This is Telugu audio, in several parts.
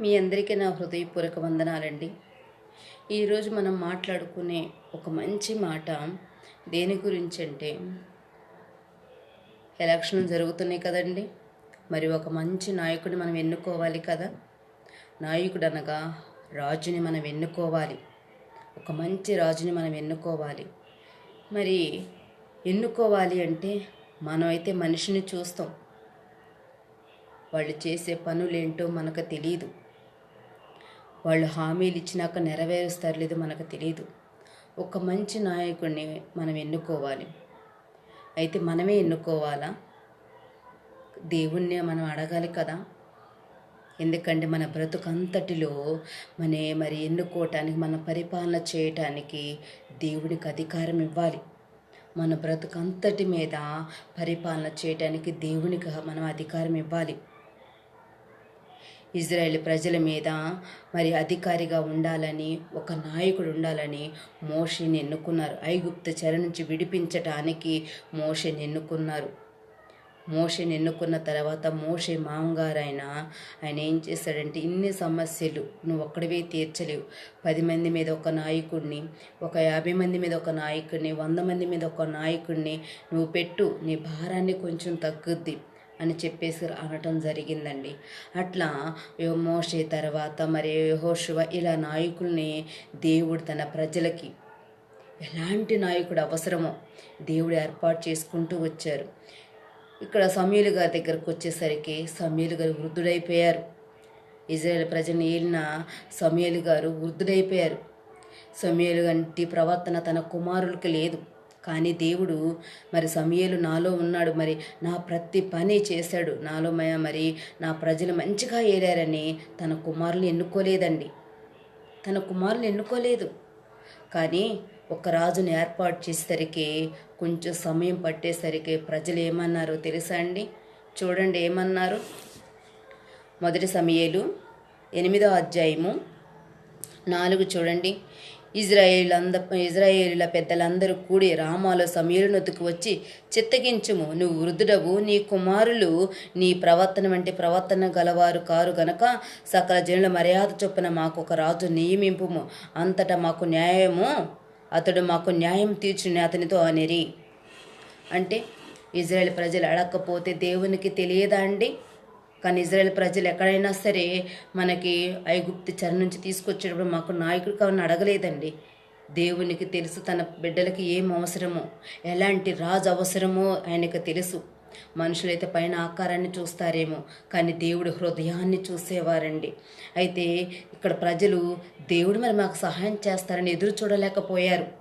మీ అందరికీ నా హృదయపూర్వక వందనాలండి. ఈరోజు మనం మాట్లాడుకునే ఒక మంచి మాట దేని గురించి అంటే ఎలక్షన్లు జరుగుతున్నాయి కదండి. మరి ఒక మంచి నాయకుడిని మనం ఎన్నుకోవాలి కదా. నాయకుడు అనగా రాజుని మనం ఎన్నుకోవాలి. ఒక మంచి రాజుని మనం ఎన్నుకోవాలి. మరి ఎన్నుకోవాలి అంటే మనం అయితే మనిషిని చూస్తాం. వాళ్ళు చేసే పనులేంటో మనకు తెలియదు వాళ్ళు హామీలు ఇచ్చినాక నెరవేరుస్తారు లేదో మనకు తెలియదు ఒక మంచి నాయకుడిని మనం ఎన్నుకోవాలి. అయితే మనమే ఎన్నుకోవాలా? దేవుణ్ణి మనం అడగాలి కదా? ఎందుకంటే మన బ్రతుకంతటిలో మన మరి ఎన్నుకోవటానికి మన పరిపాలన చేయటానికి దేవుడికి అధికారం ఇవ్వాలి. మన బ్రతుకంతటి మీద పరిపాలన చేయటానికి దేవునికి మనం అధికారం ఇవ్వాలి. ఇజ్రాయెల్ ప్రజల మీద మరి అధికారిగా ఉండాలని ఒక నాయకుడు ఉండాలని మోషని ఎన్నుకున్నారు. ఐగుప్త చెర నుంచి విడిపించటానికి మోషని ఎన్నుకున్నారు. మోషని ఎన్నుకున్న తర్వాత మోషే మామగారైన ఆయన ఏం చేశాడంటే ఇన్ని సమస్యలు నువ్వు ఒక్కడివే తీర్చలేవు. పది మంది మీద ఒక నాయకుడిని ఒక యాభై మంది మీద ఒక నాయకుడిని వంద మంది మీద ఒక నాయకుడిని నువ్వు పెట్టు. నీ భారాన్ని కొంచెం తగ్గుద్ది. అని చెప్పేసి అనటం జరిగిందండి. అట్లా మోషే తర్వాత మరి యెహోషువ ఇలా నాయకుల్ని దేవుడు తన ప్రజలకి ఎలాంటి నాయకుడు అవసరమో దేవుడు ఏర్పాటు చేసుకుంటూ వచ్చారు. ఇక్కడ సమీలు గారి దగ్గరకు వచ్చేసరికి సమీలు గారు వృద్ధుడైపోయారు. ఇజ్రాయెల్ ప్రజలు ఏలిన సమీలు గారు వృద్ధుడైపోయారు. సమీలు వంటి ప్రవర్తన తన కుమారులకి లేదు. కానీ దేవుడు మరి సమయలు నాలో ఉన్నాడు. మరి నా ప్రతి పని చేశాడు. నాలో మ- మరి నా ప్రజలు మంచిగా ఏరారని తన కుమారులు ఎన్నుకోలేదండి. తన కుమారులు ఎన్నుకోలేదు. కానీ ఒక రాజుని ఏర్పాటు చేసేసరికి కొంచెం సమయం పట్టేసరికి ప్రజలు ఏమన్నారో తెలుసా అండి? చూడండి ఏమన్నారు? మొదటి సమయలు ఎనిమిదో అధ్యాయము నాలుగు చూడండి. ఇజ్రాయేల్ అంద ఇజ్రాయేలుల పెద్దలందరూ కూడి రామాలో సమీరునొద్దుకు వచ్చి చిత్తగించుము. నువ్వు వృద్ధుడవు నీ కుమారులు నీ ప్రవర్తన వంటి ప్రవర్తన గలవారు కారు గనక సకల జనుల మర్యాద చొప్పున మాకు ఒక రాజు నియమింపుము. అంతటా మాకు న్యాయము అతడు మాకు న్యాయం తీర్చుని అతనితో అనిరి. అంటే ఇజ్రాయెల్ ప్రజలు అడగకపోతే దేవునికి తెలియదా అండి? కానీ ఇజ్రాయెల్ ప్రజలు ఎక్కడైనా సరే మనకి ఐగుప్తి చర నుంచి తీసుకొచ్చేటప్పుడు మాకు నాయకుడు కావాలని అడగలేదండి. దేవునికి తెలుసు తన బిడ్డలకి ఏం అవసరమో ఎలాంటి రాజు అవసరమో ఆయనకు తెలుసు. మనుషులైతే పైన ఆకారాన్ని చూస్తారేమో కానీ దేవుడు హృదయాన్ని చూసేవారండి. అయితే ఇక్కడ ప్రజలు దేవుడు మరి మాకు సహాయం చేస్తారని ఎదురు చూడలేకపోయారు.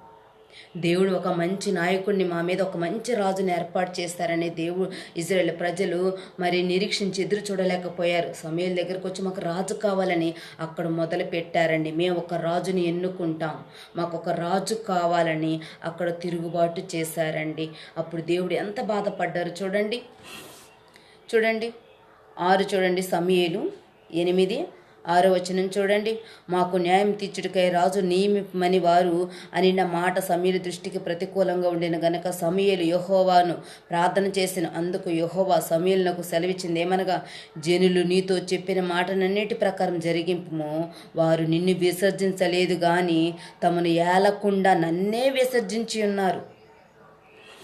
దేవుడు ఒక మంచి నాయకుడిని మా మీద ఒక మంచి రాజుని ఏర్పాటు చేస్తారని దేవుడు ఇజ్రాయెల్ ప్రజలు మరి నిరీక్షించి ఎదురు చూడలేకపోయారు. సమయం దగ్గరకు వచ్చి మాకు రాజు కావాలని అక్కడ మొదలు పెట్టారండి. మేము ఒక రాజుని ఎన్నుకుంటాం. మాకు ఒక రాజు కావాలని అక్కడ తిరుగుబాటు చేశారండి. అప్పుడు దేవుడు ఎంత బాధపడ్డారు చూడండి. చూడండి. ఆరు చూడండి. సమయలు ఎనిమిది ఆరో వచనం చూడండి. మాకు న్యాయం తీర్చుడికై రాజు నియమిమని వారు అనిన మాట సమీల దృష్టికి ప్రతికూలంగా ఉండిన గనక సమీయులు యహోవాను ప్రార్థన చేసిన. అందుకు యహోవా సమీలకు సెలవిచ్చింది ఏమనగా జనులు నీతో చెప్పిన మాటనన్నిటి ప్రకారం జరిగింపుము. వారు నిన్ను విసర్జించలేదు గాని తమను ఏలకుండా నన్నే విసర్జించి ఉన్నారు.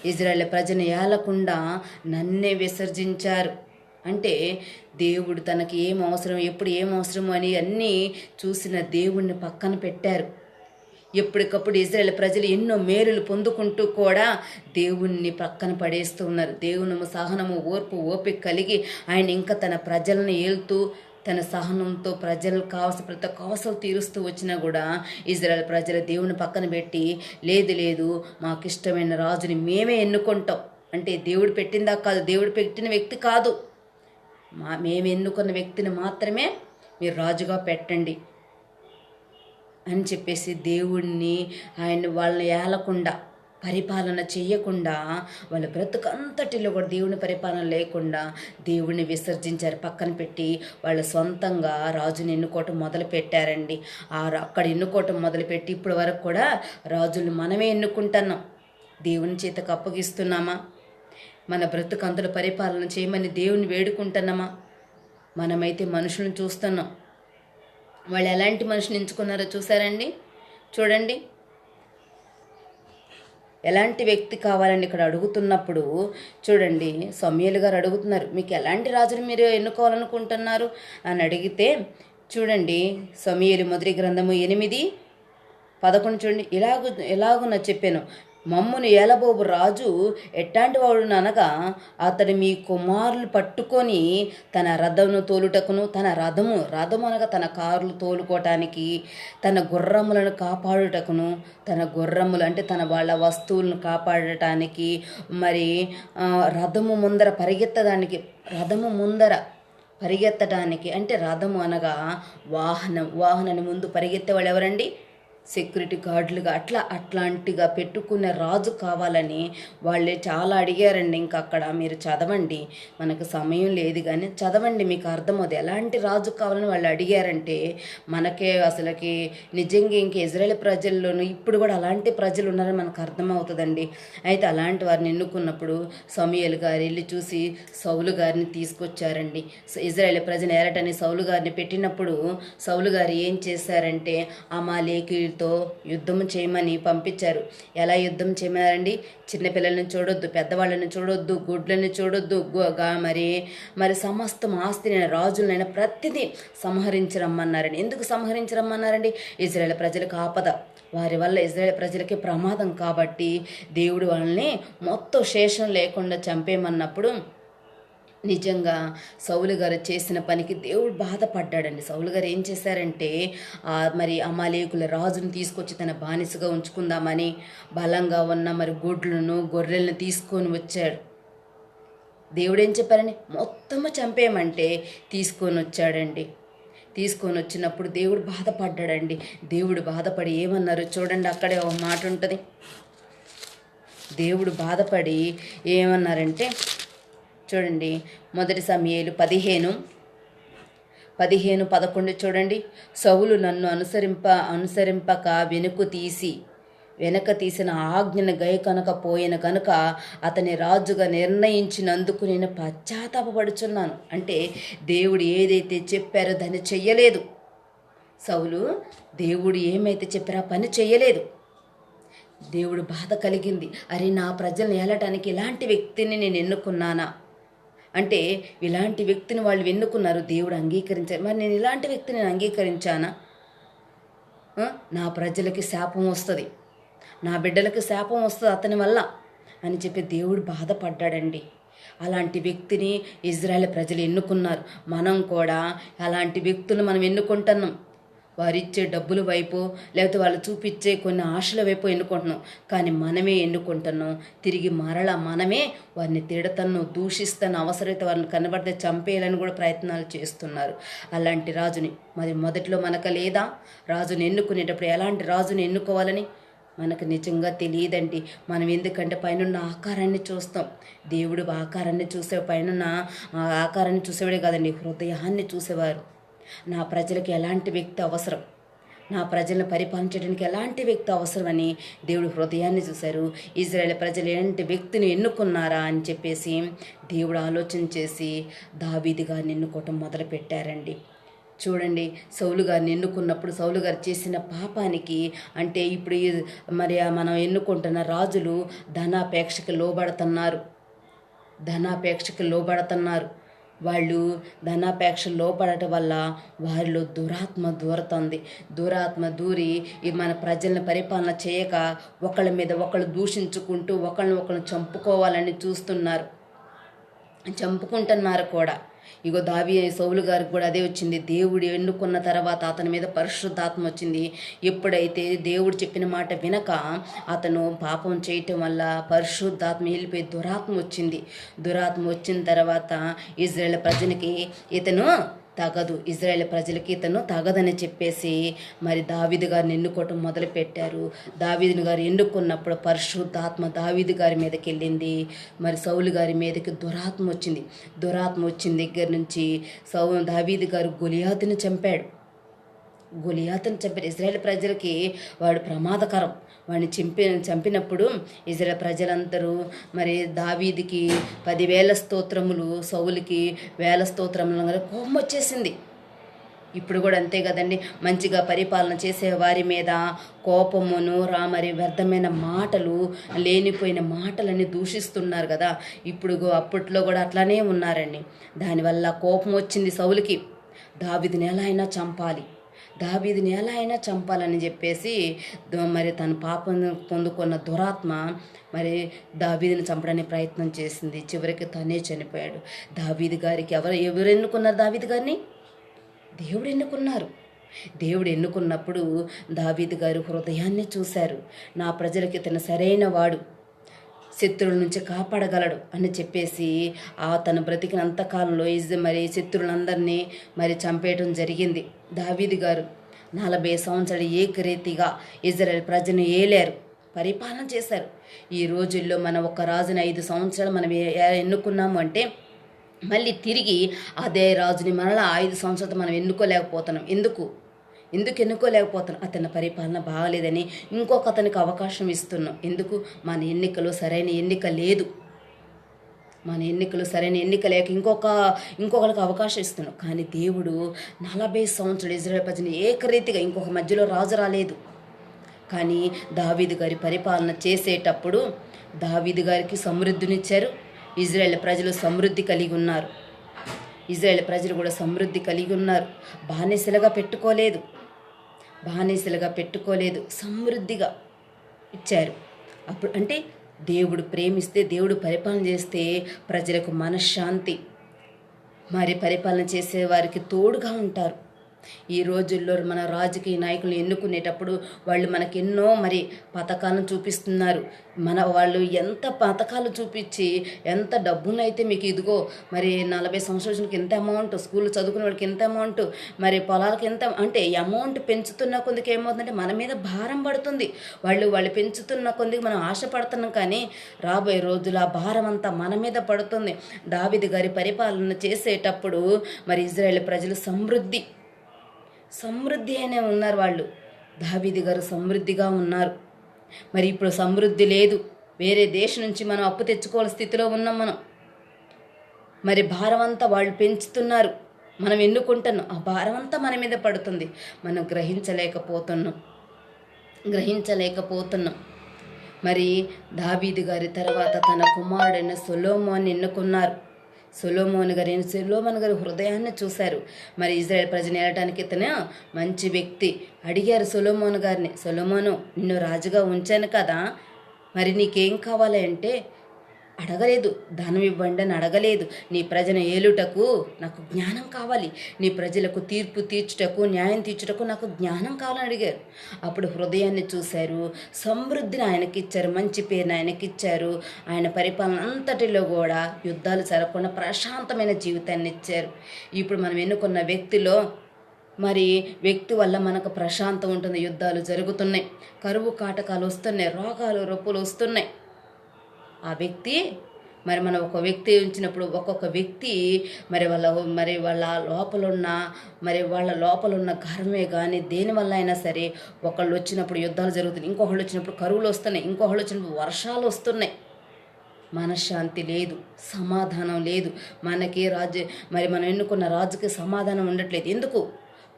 ఇజ్రాయెల్ ప్రజను ఏలకుండా నన్నే విసర్జించారు. అంటే దేవుడు తనకి ఏం అవసరం ఎప్పుడు ఏం అవసరం అని అన్నీ చూసిన దేవుణ్ణి పక్కన పెట్టారు. ఎప్పటికప్పుడు ఇజ్రాయెల్ ప్రజలు ఎన్నో మేలులు పొందుకుంటూ కూడా దేవుణ్ణి పక్కన పడేస్తూ ఉన్నారు. దేవుని సహనము ఓర్పు ఓపిక కలిగి ఆయన ఇంకా తన ప్రజలను ఏలుతూ తన సహనంతో ప్రజలకు కావాల్సిన ప్రతి ఒక్క అవసరం తీరుస్తూ వచ్చినా కూడా ఇజ్రాయెల్ ప్రజల దేవుని పక్కన పెట్టి లేదు లేదు మాకు ఇష్టమైన రాజుని మేమే ఎన్నుకుంటాం. అంటే దేవుడు పెట్టిందా కాదు దేవుడు పెట్టిన వ్యక్తి కాదు. మా మేము ఎన్నుకున్న వ్యక్తిని మాత్రమే మీరు రాజుగా పెట్టండి అని చెప్పేసి దేవుణ్ణి ఆయన వాళ్ళని ఏలకుండా పరిపాలన చేయకుండా వాళ్ళ బ్రతుకంతటిలో కూడా దేవుని పరిపాలన లేకుండా దేవుణ్ణి విసర్జించారు పక్కన పెట్టి వాళ్ళ సొంతంగా రాజుని ఎన్నుకోవటం మొదలు పెట్టారండి ఆ అక్కడ ఎన్నుకోవటం మొదలుపెట్టి ఇప్పటి వరకు కూడా రాజుల్ని మనమే ఎన్నుకుంటున్నాం. దేవుని చేతకు అప్పగిస్తున్నామా? మన బ్రతుకంతలు పరిపాలన చేయమని దేవుని వేడుకుంటున్నామా? మనమైతే మనుషులను చూస్తున్నాం. వాళ్ళు ఎలాంటి మనుషులు ఎంచుకున్నారో చూసారండి చూడండి. ఎలాంటి వ్యక్తి కావాలని ఇక్కడ అడుగుతున్నప్పుడు చూడండి సమయలు గారు అడుగుతున్నారు మీకు ఎలాంటి రాజును మీరు ఎన్నుకోవాలనుకుంటున్నారు? అని అడిగితే చూడండి సమయలు మొదటి గ్రంథము ఎనిమిది పదకొండు చూడండి ఇలాగు ఎలాగున చెప్పాను మమ్మును ఏలబోబు రాజు ఎట్టాంటి వాడు అనగా అతడు మీ కుమారులు పట్టుకొని తన రథమును తోలుటకును తన రథము రథము అనగా తన కార్లు తోలుకోవటానికి తన గుర్రములను కాపాడుటకును తన గుర్రములు అంటే తన వాళ్ళ వస్తువులను కాపాడటానికి మరి రథము ముందర పరిగెత్తడానికి రథము ముందర పరిగెత్తడానికి అంటే రథము అనగా వాహనం వాహనాన్ని ముందు పరిగెత్తే వాళ్ళు ఎవరండి? సెక్యూరిటీ గార్డులుగా అట్లా అట్లాంటిగా పెట్టుకునే రాజు కావాలని వాళ్ళే చాలా అడిగారండి. ఇంకా అక్కడ మీరు చదవండి. మనకు సమయం లేదు కానీ చదవండి మీకు అర్థమవుతుంది ఎలాంటి రాజు కావాలని వాళ్ళు అడిగారంటే మనకే అసలుకి నిజంగా ఇంక ఇజ్రాయెల్ ప్రజల్లోనూ ఇప్పుడు కూడా అలాంటి ప్రజలు ఉన్నారని మనకు అర్థమవుతుందండి. అయితే అలాంటి వారిని ఎన్నుకున్నప్పుడు సమయలు గారు వెళ్ళి చూసి సౌలు గారిని తీసుకొచ్చారండి. స- ఇజ్రాయెల్ ప్రజలు ఏరటని సౌలు గారిని పెట్టినప్పుడు సౌలు గారు ఏం చేశారంటే అమాలేకి వీళ్ళతో యుద్ధం చేయమని పంపించారు. ఎలా యుద్ధం చేయమన్నారండి? చిన్నపిల్లల్ని చూడొద్దు పెద్దవాళ్ళని చూడొద్దు గుడ్లని చూడొద్దు. గు- మరి మరి సమస్తం ఆస్తిని రాజులనైనా ప్రతిదీ సంహరించరమ్మన్నారండి. ఎందుకు సంహరించరమ్మన్నారండి? ఇజ్రాయెల్ ప్రజలకు ఆపద. వారి వల్ల ఇజ్రాయెల్ ప్రజలకి ప్రమాదం కాబట్టి దేవుడు వాళ్ళని మొత్తం శేషం లేకుండా చంపేయమన్నప్పుడు నిజంగా సౌలు గారు చేసిన పనికి దేవుడు బాధపడ్డాడండి. సౌలు గారు ఏం చేశారంటే మరి అమాలేకుల రాజును తీసుకొచ్చి తన బానిసగా ఉంచుకుందామని బలంగా ఉన్న మరి గొడ్లను గొర్రెలను తీసుకొని వచ్చాడు. దేవుడు ఏం చెప్పారండి? మొత్తము చంపేయమంటే తీసుకొని వచ్చాడండి. తీసుకొని వచ్చినప్పుడు దేవుడు బాధపడ్డాడండి. దేవుడు బాధపడి ఏమన్నారు? చూడండి అక్కడే ఒక మాట ఉంటుంది. దేవుడు బాధపడి ఏమన్నారంటే చూడండి. మొదటి సమయాలు పదిహేను. పదిహేను పదకొండు చూడండి. సౌలు నన్ను అనుసరింప అనుసరింపక వెనుకు తీసి వెనక తీసిన ఆజ్ఞను గై కనుక పోయిన కనుక అతని రాజుగా నిర్ణయించినందుకు నేను పశ్చాత్తాపడుచున్నాను అంటే దేవుడు ఏదైతే చెప్పారో దాన్ని చెయ్యలేదు. సౌలు దేవుడు ఏమైతే చెప్పారో ఆ పని చెయ్యలేదు. దేవుడు బాధ కలిగింది. అరే నా ప్రజలను ఏలటానికి ఇలాంటి వ్యక్తిని నేను ఎన్నుకున్నానా? అంటే ఇలాంటి వ్యక్తిని వాళ్ళు ఎన్నుకున్నారు దేవుడు అంగీకరించారు మరి నేను ఇలాంటి వ్యక్తిని నేను అంగీకరించానా? నా ప్రజలకి శాపం వస్తుంది. నా బిడ్డలకి శాపం వస్తుంది అతని వల్ల అని చెప్పి దేవుడు బాధపడ్డాడండి. అలాంటి వ్యక్తిని ఇజ్రాయెల్ ప్రజలు ఎన్నుకున్నారు. మనం కూడా అలాంటి వ్యక్తులు మనం ఎన్నుకుంటున్నాం. వారిచ్చే డబ్బుల వైపు లేకపోతే వాళ్ళు చూపించే కొన్ని ఆశల వైపు ఎన్నుకుంటున్నాం. కానీ మనమే ఎన్నుకుంటున్నాం. తిరిగి మరలా మనమే వారిని తిడతను దూషిస్తాను అవసరమైతే వారిని కనబడితే చంపేయాలని కూడా ప్రయత్నాలు చేస్తున్నారు. అలాంటి రాజుని మరి మొదట్లో మనకు లేదా? రాజుని ఎన్నుకునేటప్పుడు ఎలాంటి రాజుని ఎన్నుకోవాలని? మనకు నిజంగా తెలియదండి. మనం ఎందుకంటే పైనున్న ఆకారాన్ని చూస్తాం. దేవుడు ఆకారాన్ని చూసే పైనున్న ఆ ఆకారాన్ని చూసేవాడే కాదండి హృదయాన్ని చూసేవారు. నా ప్రజలకు ఎలాంటి వ్యక్తి అవసరం? నా ప్రజలను పరిపాలించడానికి ఎలాంటి వ్యక్తి అవసరమని దేవుడు హృదయాన్ని చూశారు. ఇజ్రాయేల్ ప్రజలు ఎలాంటి వ్యక్తిని ఎన్నుకున్నారా అని చెప్పేసి దేవుడు ఆలోచన చేసి దావీదిగా ఎన్నుకోవటం మొదలు పెట్టారండి చూడండి సౌలు గారిని ఎన్నుకున్నప్పుడు సౌలు గారు చేసిన పాపానికి అంటే ఇప్పుడు ఈ మరి మనం ఎన్నుకుంటున్న రాజులు ధనాపేక్షకు లోబడుతున్నారు. ధనాపేక్షకు లోబడుతున్నారు. వాళ్ళు ధనాపేక్ష లోపడటం వల్ల వారిలో దురాత్మ దూరుతుంది. దురాత్మ దూరి మన ప్రజలను పరిపాలన చేయక ఒకళ్ళ మీద ఒకళ్ళు దూషించుకుంటూ ఒకళ్ళని ఒకళ్ళు చంపుకోవాలని చూస్తున్నారు. చంపుకుంటున్నారు కూడా. ఇగో దావి సౌలు గారికి కూడా అదే వచ్చింది. దేవుడు ఎన్నుకున్న తర్వాత అతని మీద పరిశుద్ధాత్మ వచ్చింది. ఎప్పుడైతే దేవుడు చెప్పిన మాట వినక అతను పాపం చేయటం వల్ల పరిశుద్ధాత్మ వెళ్ళిపోయి దురాత్మ వచ్చింది. దురాత్మ వచ్చిన తర్వాత ఇజ్రాయెల్ ప్రజలకి ఇతను తగదు. ఇజ్రాయెల్ ప్రజలకి ఇతను తగదని చెప్పేసి మరి దావీదు గారిని ఎన్నుకోవటం మొదలు పెట్టారు దావీదుని గారు ఎన్నుకున్నప్పుడు పరిశుద్ధాత్మ దావీదు గారి మీదకి వెళ్ళింది. మరి సౌలు గారి మీదకి దురాత్మ వచ్చింది. దురాత్మ వచ్చిన దగ్గర నుంచి సౌ దావీదు గారు గొలియాతుని చంపాడు. గొలియాతుని చంపాడు. ఇజ్రాయెల్ ప్రజలకి వాడు ప్రమాదకరం. వాడిని చంపి చంపినప్పుడు ఇజ్రాయల్ ప్రజలందరూ మరి దావీదికి పదివేల స్తోత్రములు సౌలుకి వేల స్తోత్రములు కోపం వచ్చేసింది ఇప్పుడు కూడా అంతే కదండి. మంచిగా పరిపాలన చేసే వారి మీద కోపమును రా మరి వ్యర్థమైన మాటలు లేనిపోయిన మాటలని దూషిస్తున్నారు కదా. ఇప్పుడు అప్పట్లో కూడా అట్లానే ఉన్నారండి. దానివల్ల కోపం వచ్చింది సౌలుకి. దావిదిని ఎలా అయినా చంపాలి. దావీదిని ఎలా అయినా చంపాలని చెప్పేసి మరి తన పాపం పొందుకున్న దురాత్మ మరి దావీదిని చంపడానికి ప్రయత్నం చేసింది. చివరికి తనే చనిపోయాడు. దావీది గారికి ఎవరు ఎవరు ఎన్నుకున్నారు దావీది గారిని? దేవుడు ఎన్నుకున్నారు. దేవుడు ఎన్నుకున్నప్పుడు దావీది గారు హృదయాన్ని చూశారు. నా ప్రజలకి ఇతను సరైన వాడు. శత్రువుల నుంచి కాపాడగలడు అని చెప్పేసి ఆ తన బ్రతికినంత కాలంలో ఇజ్ మరి శత్రువులందరినీ మరి చంపేయటం జరిగింది. దావీది గారు నలభై సంవత్సరాలు ఏకరీతిగా ఇజ్రాయెల్ ప్రజను ఏలారు పరిపాలన చేశారు. ఈ రోజుల్లో మనం ఒక రాజుని ఐదు సంవత్సరాలు మనం ఎన్నుకున్నాము అంటే మళ్ళీ తిరిగి అదే రాజుని మరలా ఐదు సంవత్సరాలు మనం ఎన్నుకోలేకపోతున్నాం. ఎందుకు? ఎందుకు ఎన్నుకోలేకపోతున్నాం? అతని పరిపాలన బాగలేదని ఇంకొక అతనికి అవకాశం ఇస్తున్నాం. ఎందుకు? మన ఎన్నికలు సరైన ఎన్నిక లేదు. మన ఎన్నికలు సరైన ఎన్నిక లేక ఇంకొక ఇంకొకరికి అవకాశం ఇస్తున్నాం. కానీ దేవుడు నలభై సంవత్సరాలు ఇజ్రాయల్ ప్రజలు ఏకరీతిగా ఇంకొక మధ్యలో రాజు రాలేదు. కానీ దావీదు గారి పరిపాలన చేసేటప్పుడు దావీదు గారికి సమృద్ధినిచ్చారు. ఇజ్రాయెల్ ప్రజలు సమృద్ధి కలిగి ఉన్నారు. ఇజ్రాయెల్ ప్రజలు కూడా సమృద్ధి కలిగి ఉన్నారు. బానిసలుగా పెట్టుకోలేదు. బానిసలుగా పెట్టుకోలేదు. సమృద్ధిగా ఇచ్చారు. అప్పుడు అంటే దేవుడు ప్రేమిస్తే దేవుడు పరిపాలన చేస్తే ప్రజలకు మనశ్శాంతి. మరి పరిపాలన చేసే వారికి తోడుగా ఉంటారు. ఈ రోజుల్లో మన రాజకీయ నాయకులను ఎన్నుకునేటప్పుడు వాళ్ళు మనకి ఎన్నో మరి పథకాలను చూపిస్తున్నారు. మన వాళ్ళు ఎంత పథకాలు చూపించి ఎంత డబ్బునైతే మీకు ఇదిగో మరి నలభై సంవత్సరాలకి ఎంత అమౌంట్ స్కూల్ చదువుకునే వాళ్ళకి ఎంత అమౌంట్ మరి పొలాలకి ఎంత అంటే అమౌంట్ పెంచుతున్న కొద్దికి ఏమవుతుందంటే మన మీద భారం పడుతుంది. వాళ్ళు వాళ్ళు పెంచుతున్న కొద్దికి మనం ఆశపడుతున్నాం కానీ రాబోయే రోజులు ఆ భారం అంతా మన మీద పడుతుంది. దావిది గారి పరిపాలన చేసేటప్పుడు మరి ఇజ్రాయెల్ ప్రజలు సమృద్ధి సమృద్ధి అనే ఉన్నారు వాళ్ళు. దావీది గారు సమృద్ధిగా ఉన్నారు. మరి ఇప్పుడు సమృద్ధి లేదు. వేరే దేశం నుంచి మనం అప్పు తెచ్చుకోవాల స్థితిలో ఉన్నాం మనం. మరి భారం అంతా వాళ్ళు పెంచుతున్నారు. మనం ఎన్నుకుంటున్నాం? ఆ భారం అంతా మన మీద పడుతుంది. మనం గ్రహించలేకపోతున్నాం. గ్రహించలేకపోతున్నాం. మరి దాబీది గారి తర్వాత తన కుమారుడైన అని ఎన్నుకున్నారు. సులోమోన్ గారి సొలోమోన్ గారి హృదయాన్ని చూశారు. మరి ఇజ్రాయెల్ ప్రజలు ఏడటానికి ఇతను మంచి వ్యక్తి. అడిగారు సొలోమోన్ గారిని సొలోమోను నిన్ను రాజుగా ఉంచాను కదా. మరి నీకేం కావాలి అంటే అడగలేదు. ధనం ఇవ్వండి అని అడగలేదు. నీ ప్రజను ఏలుటకు నాకు జ్ఞానం కావాలి. నీ ప్రజలకు తీర్పు తీర్చుటకు న్యాయం తీర్చుటకు నాకు జ్ఞానం కావాలని అడిగారు. అప్పుడు హృదయాన్ని చూశారు. సమృద్ధిని ఆయనకిచ్చారు. మంచి పేరుని ఆయనకిచ్చారు. ఆయన పరిపాలన అంతటిలో కూడా యుద్ధాలు జరగకుండా ప్రశాంతమైన జీవితాన్ని ఇచ్చారు. ఇప్పుడు మనం ఎన్నుకున్న వ్యక్తిలో మరి వ్యక్తి వల్ల మనకు ప్రశాంతం ఉంటుంది. యుద్ధాలు జరుగుతున్నాయి. కరువు కాటకాలు వస్తున్నాయి. రోగాలు రొప్పులు వస్తున్నాయి. ఆ వ్యక్తి మరి మనం ఒక వ్యక్తి ఉంచినప్పుడు ఒక్కొక్క వ్యక్తి మరి వాళ్ళ మరి వాళ్ళ లోపలున్న మరి వాళ్ళ లోపలున్న గర్వమే కానీ దేనివల్ల అయినా సరే ఒకళ్ళు వచ్చినప్పుడు యుద్ధాలు జరుగుతున్నాయి ఇంకొకళ్ళు వచ్చినప్పుడు కరువులు వస్తున్నాయి ఇంకొకళ్ళు వచ్చినప్పుడు వర్షాలు వస్తున్నాయి. మనశ్శాంతి లేదు సమాధానం లేదు. మనకి రాజు మరి మనం ఎన్నుకున్న రాజుకి సమాధానం ఉండట్లేదు. ఎందుకు?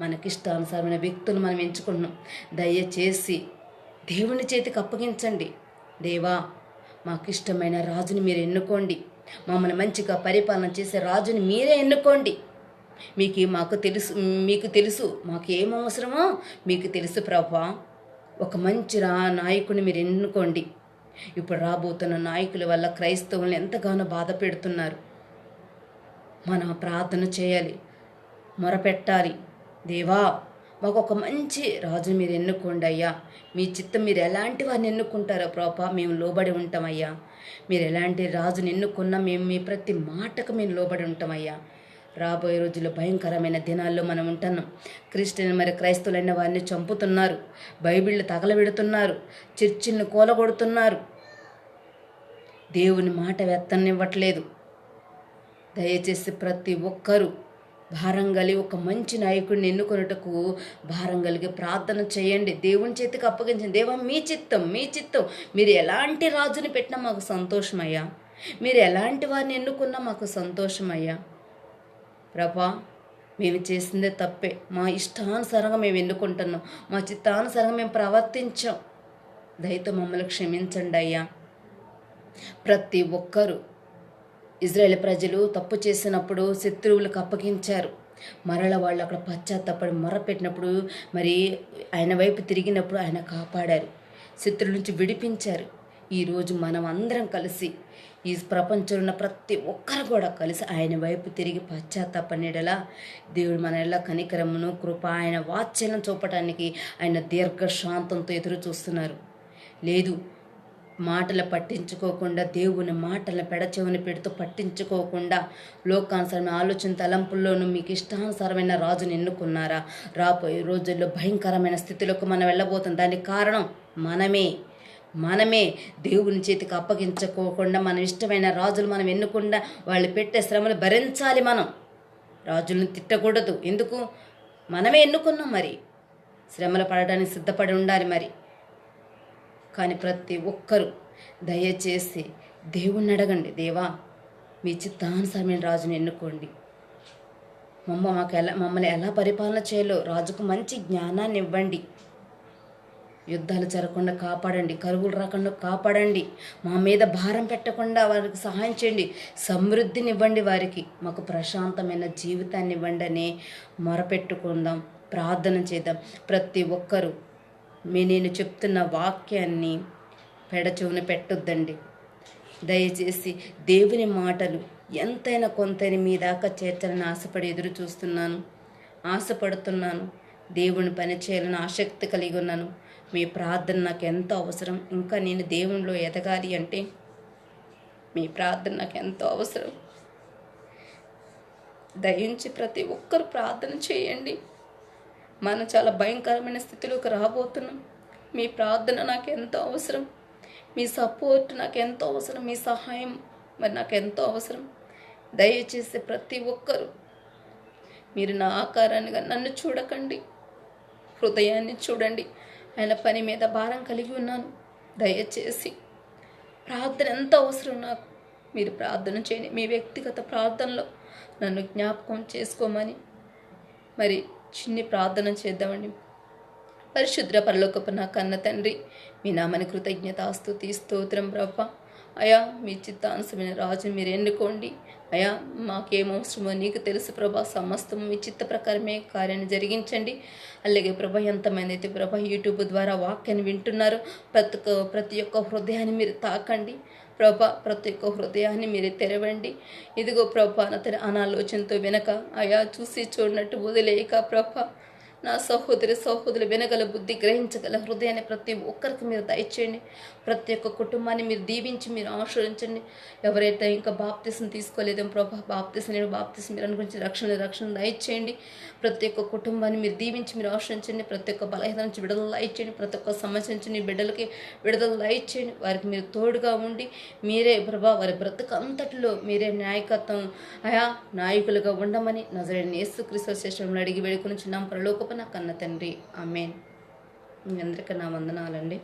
మనకిష్టానుసారమైన వ్యక్తులు మనం ఎంచుకున్నాం దయచేసి దేవుని చేతికి అప్పగించండి. దేవా మాకు ఇష్టమైన రాజుని మీరు ఎన్నుకోండి. మమ్మల్ని మంచిగా పరిపాలన చేసే రాజుని మీరే ఎన్నుకోండి. మీకు మాకు తెలుసు మీకు తెలుసు మాకు ఏం అవసరమో మీకు తెలుసు ప్రభా. ఒక మంచి రా నాయకుని మీరు ఎన్నుకోండి. ఇప్పుడు రాబోతున్న నాయకుల వల్ల క్రైస్తవులను ఎంతగానో బాధ పెడుతున్నారు. మనం ప్రార్థన చేయాలి మొరపెట్టాలి. దేవా మాకు ఒక మంచి రాజు మీరు ఎన్నుకోండి అయ్యా మీ చిత్తం మీరు ఎలాంటి వారిని ఎన్నుకుంటారో ప్రాప మేము లోబడి ఉంటామయ్యా. మీరు ఎలాంటి రాజుని ఎన్నుకున్నా మేము మీ ప్రతి మాటకు మేము లోబడి ఉంటామయ్యా. రాబోయే రోజుల్లో భయంకరమైన దినాల్లో మనం ఉంటున్నాం. క్రిస్టియన్ మరి క్రైస్తవులైన వారిని చంపుతున్నారు. బైబిళ్ళు తగలబెడుతున్నారు. చర్చిలను కూలగొడుతున్నారు. దేవుని మాట వెత్తనివ్వట్లేదు దయచేసి ప్రతి ఒక్కరూ భారం గలి ఒక మంచి నాయకుడిని ఎన్నుకొనుటకు భారం కలిగి ప్రార్థన చేయండి. దేవుని చేతికి అప్పగించండి. దేవా మీ చిత్తం మీ చిత్తం. మీరు ఎలాంటి రాజుని పెట్టినా మాకు సంతోషమయ్యా. మీరు ఎలాంటి వారిని ఎన్నుకున్నా మాకు సంతోషమయ్యా. ప్రభా మేము చేసిందే తప్పే. మా ఇష్టానుసారంగా మేము ఎన్నుకుంటున్నాం. మా చిత్తానుసారంగా మేము ప్రవర్తించాం. దయతో మమ్మల్ని క్షమించండి అయ్యా. ప్రతి ఒక్కరూ ఇజ్రాయేల్ ప్రజలు తప్పు చేసినప్పుడు శత్రువులకు అప్పగించారు. మరల వాళ్ళు అక్కడ పశ్చాత్తపడి మొరపెట్టినప్పుడు మరి ఆయన వైపు తిరిగినప్పుడు ఆయన కాపాడారు. శత్రువుల నుంచి విడిపించారు. ఈరోజు మనం అందరం కలిసి ఈ ప్రపంచంలో ఉన్న ప్రతి ఒక్కరు కూడా కలిసి ఆయన వైపు తిరిగి పశ్చాత్తాపనేడలా దేవుడు మన ఎలా కనికరమును కృప ఆయన వాత్సల్యం చూపటానికి ఆయన దీర్ఘశాంతంతో ఎదురు చూస్తున్నారు. లేదు మాటలు పట్టించుకోకుండా దేవుని మాటల పెడచెవుని పెడుతూ పట్టించుకోకుండా లోకానుసరమైన ఆలోచన తలంపుల్లోనూ మీకు ఇష్టానుసారమైన రాజుని ఎన్నుకున్నారా రాబోయే రోజుల్లో భయంకరమైన స్థితిలోకి మనం వెళ్ళబోతాం. దానికి కారణం మనమే. మనమే దేవుని చేతికి అప్పగించుకోకుండా మనం ఇష్టమైన రాజులు మనం ఎన్నుకుండా వాళ్ళు పెట్టే శ్రమలు భరించాలి మనం. రాజులను తిట్టకూడదు. ఎందుకు? మనమే ఎన్నుకున్నాం మరి. శ్రమలు పడడానికి సిద్ధపడి ఉండాలి మరి. కానీ ప్రతి ఒక్కరూ దయచేసి దేవుణ్ణి అడగండి దేవా మీ చిత్తానుసారమైన రాజుని ఎన్నుకోండి. మమ్మ మాకు ఎలా మమ్మల్ని ఎలా పరిపాలన చేయాలో రాజుకు మంచి జ్ఞానాన్ని ఇవ్వండి. యుద్ధాలు జరగకుండా కాపాడండి. కరువులు రాకుండా కాపాడండి. మా మీద భారం పెట్టకుండా వారికి సహాయం చేయండి. సమృద్ధిని ఇవ్వండి వారికి. మాకు ప్రశాంతమైన జీవితాన్ని ఇవ్వండి అని మొరపెట్టుకుందాం. ప్రార్థన చేద్దాం. ప్రతి ఒక్కరూ మీ నేను చెప్తున్న వాక్యాన్ని పెడచెవున పెట్టొద్దండి. దయచేసి దేవుని మాటలు ఎంతైనా కొంతైనా మీ దాకా చేర్చాలని ఆశపడి ఎదురు చూస్తున్నాను. ఆశపడుతున్నాను. దేవుని పని చేయాలని ఆసక్తి కలిగి ఉన్నాను. మీ ప్రార్థన నాకు ఎంతో అవసరం. ఇంకా నేను దేవునిలో ఎదగాలి అంటే మీ ప్రార్థన నాకు ఎంతో అవసరం. దయించి ప్రతి ఒక్కరు ప్రార్థన చేయండి. మనం చాలా భయంకరమైన స్థితిలోకి రాబోతున్నాం. మీ ప్రార్థన నాకు ఎంతో అవసరం. మీ సపోర్ట్ నాకు ఎంతో అవసరం. మీ సహాయం మరి నాకు ఎంతో అవసరం. దయచేసి ప్రతి ఒక్కరూ మీరు నా ఆకారాన్నిగా నన్ను చూడకండి. హృదయాన్ని చూడండి. ఆయన పని మీద భారం కలిగి ఉన్నాను. దయచేసి ప్రార్థన ఎంత అవసరం నాకు? మీరు ప్రార్థన చేయండి మీ వ్యక్తిగత ప్రార్థనలో నన్ను జ్ఞాపకం చేసుకోమని మరి చిన్ని ప్రార్థన చేద్దామండి. పరిశుద్ర పరలోకపు నా కన్న తండ్రి మీ నామని కృతజ్ఞత స్తుతి స్తోత్రం ప్రభ. అయా మీ చిత్తాంశమైన రాజు మీరు ఎన్నుకోండి. అయా మాకేమవసరమో నీకు తెలుసు ప్రభా. సమస్తం మీ చిత్త ప్రకారమే కార్యాన్ని జరిగించండి. అలాగే ప్రభ ఎంతమంది అయితే ప్రభ యూట్యూబ్ ద్వారా వాక్యాన్ని వింటున్నారో ప్రతి ఒక్క ప్రతి ఒక్క హృదయాన్ని మీరు తాకండి. ప్రభ ప్రతి ఒక్క హృదయాన్ని మీరు తెరవండి. ఇదిగో ప్రభ అతని అనాలోచనతో వెనక అయా చూసి చూడనట్టు వదిలేయక ప్రభ. నా సహోదరి సహోదరులు వినగల బుద్ధి గ్రహించగల హృదయాన్ని ప్రతి ఒక్కరికి మీరు దయచేయండి. ప్రతి ఒక్క కుటుంబాన్ని మీరు దీవించి మీరు ఆశ్రయించండి. ఎవరైతే ఇంకా బాప్తిసం తీసుకోలేదో ప్రభా బాప్తిసం నేను బాప్తిసం మీరు అనుగురించి రక్షణ రక్షణ దయచేయండి. ప్రతి ఒక్క కుటుంబాన్ని మీరు దీవించి మీరు ఆశ్రయించండి. ప్రతి ఒక్క బలహీన నుంచి విడుదల దయచేయండి. ప్రతి ఒక్క సమస్య నుంచి నీ బిడ్డలకి విడుదల దయచేయండి. వారికి మీరు తోడుగా ఉండి మీరే ప్రభా వారి బ్రతుకు అంతటిలో మీరే నాయకత్వం అయా నాయకులుగా ఉండమని నజరేని యేసు శేషంలో అడిగి వేడుకొని చిన్నాం పరలోకపు నా కన్న తండ్రి. ఆమెన్. మీ అందరికీ నా వందనాలండి.